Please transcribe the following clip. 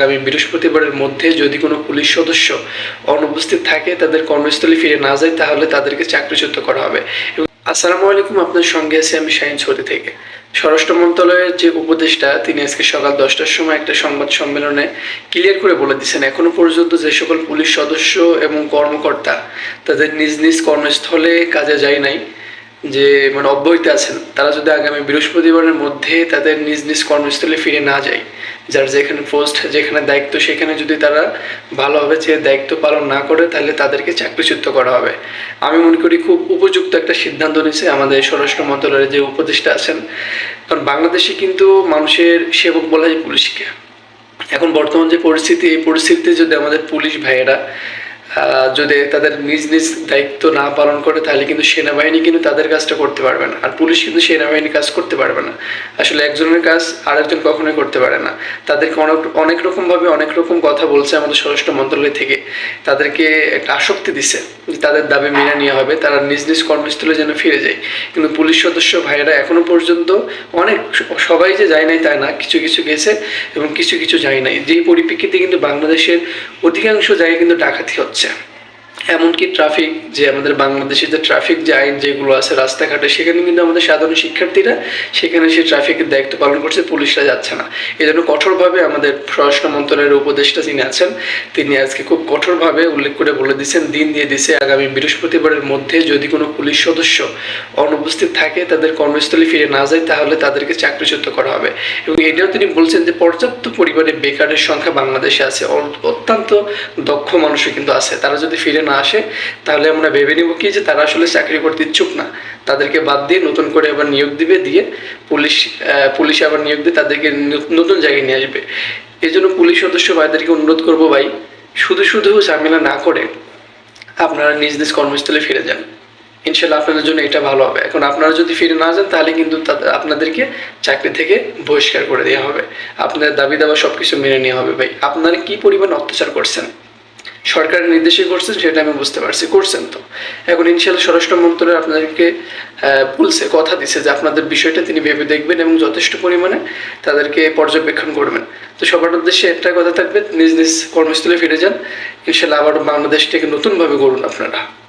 আগামী বৃহস্পতিবারের মধ্যে যদি কোনো পুলিশ সদস্য অনুপস্থিত থাকে, তাদের কর্মস্থলে ফিরে না যায়, তাহলে তাদেরকে চাকরিচ্যুত করা হবে। এবং আসসালামু আলাইকুম আপনার সঙ্গে আছি আমি শাহিন ছড়ি থেকে। স্বরাষ্ট্র মন্ত্রণালয়ের যে উপদেষ্টা, তিনি আজকে সকাল দশটার সময় একটা সংবাদ সম্মেলনে ক্লিয়ার করে বলে দিচ্ছেন এখনও পর্যন্ত যে সকল পুলিশ সদস্য এবং কর্মকর্তা তাদের নিজ নিজ কর্মস্থলে কাজে যায় নাই। যে মানে অব্যাহত আছেন, তারা যদি আগামী বৃহস্পতিবারের মধ্যে তাদের নিজ নিজ কর্মস্থলে ফিরে না যায়, যার যেখানে পোস্ট, যেখানে দায়িত্ব, সেখানে যদি তারা ভালোভাবে যে দায়িত্ব পালন না করে, তাহলে তাদেরকে চাকরিচ্যুত করা হবে। আমি মনে করি খুব উপযুক্ত একটা সিদ্ধান্ত নিয়েছে আমাদের স্বরাষ্ট্র মন্ত্রণালয়ের যে উপদেষ্টা আছেন। কারণ বাংলাদেশে কিন্তু মানুষের সেবক বলা হয় পুলিশকে। এখন বর্তমান যে পরিস্থিতি, এই পরিস্থিতিতে যদি আমাদের পুলিশ ভাইয়েরা যদি তাদের নিজ নিজ দায়িত্ব না পালন করে, তাহলে কিন্তু সেনাবাহিনী কিন্তু তাদের কাজটা করতে পারবে না। আর পুলিশ কিন্তু সেনাবাহিনী কাজ করতে পারবে না। আসলে একজনের কাজ আরেকজন কখনোই করতে পারে না। তাদেরকে অনেক অনেক রকমভাবে অনেক রকম কথা বলছে আমাদের স্বরাষ্ট্র মন্ত্রণালয় থেকে। তাদেরকে একটা আসক্তি দিছে যে তাদের দাবি মেনে নেওয়া হবে। তারা নিজ নিজ কর্মস্থলে যেন ফিরে যায়। কিন্তু পুলিশ সদস্য ভাইয়েরা এখনও পর্যন্ত অনেক, সবাই যে যায় নাই তা না, কিছু কিছু গেছে এবং কিছু কিছু যায় নাই। যেই পরিপ্রেক্ষিতে কিন্তু বাংলাদেশের অধিকাংশ জায়গায় কিন্তু ডাকাতি হচ্ছে। серця. এমনকি ট্রাফিক যে আমাদের বাংলাদেশে যে ট্রাফিক যে আইন যেগুলো আছে রাস্তাঘাটে, সেখানে কিন্তু আমাদের সাধারণ শিক্ষার্থীরা সেখানে সে ট্রাফিকের দায়িত্ব পালন করছে, পুলিশরা যাচ্ছে না। এই জন্য কঠোরভাবে আমাদের স্বরাষ্ট্র মন্ত্রণালয়ের উপদেষ্টা যিনি আছেন, তিনি আজকে খুব কঠোরভাবে উল্লেখ করে বলে দিচ্ছেন দিন দিয়ে দিছে, আগামী বৃহস্পতিবারের মধ্যে যদি কোনো পুলিশ সদস্য অনুপস্থিত থাকে, তাদের কর্মস্থলে ফিরে না যায়, তাহলে তাদেরকে চাকরিচ্যুত করা হবে। এবং এটাও তিনি বলছেন যে পর্যাপ্ত পরিমাণে বেকারের সংখ্যা বাংলাদেশে আছে অত্যন্ত দক্ষ মানুষও কিন্তু আছে। তারা যদি ফিরে না আসে, তাহলে আমরা ভেবে নিব কি যে তারা আসলে চাকরি করতে ইচ্ছুক না। তাদেরকে বাদ দিয়ে নতুন করে আবার নিয়োগ দিবে, দিয়ে পুলিশ পুলিশে আবার নিয়োগ দিয়ে তাদেরকে নতুন জায়গায় নিয়ে আসবে। এই জন্য পুলিশ সদস্য ভাইদেরকে অনুরোধ করব ভাই, শুধু শুধু ঝামেলা না করে আপনারা নিজ নিজ কর্মস্থলে ফিরে যান। ইনশাল্লাহ আপনাদের জন্য এটা ভালো হবে। এখন আপনারা যদি ফিরে না যান, তাহলে কিন্তু আপনাদেরকে চাকরি থেকে বহিষ্কার করে দেওয়া হবে। আপনাদের দাবি দাবা সব কিছু মেনে নেওয়া হবে ভাই। আপনারা কি পরিমাণ অত্যাচার করছেন? সরকারের নির্দেশে করছেন সেটা আমি বুঝতে পারছি। করছেন তো। এখন ইনশাল্লাহ স্বরাষ্ট্র মন্ত্রণালয় আপনাদেরকে বলছে, কথা দিছে যে আপনাদের বিষয়টা তিনি ভেবে দেখবেন এবং যথেষ্ট পরিমাণে তাদেরকে পর্যবেক্ষণ করবেন। তো সবার উদ্দেশ্যে একটা কথা থাকবে, নিজ নিজ কর্মস্থলে ফিরে যান। ইনশাল্লাহ আবার বাংলাদেশটাকে নতুনভাবে করুন আপনারা।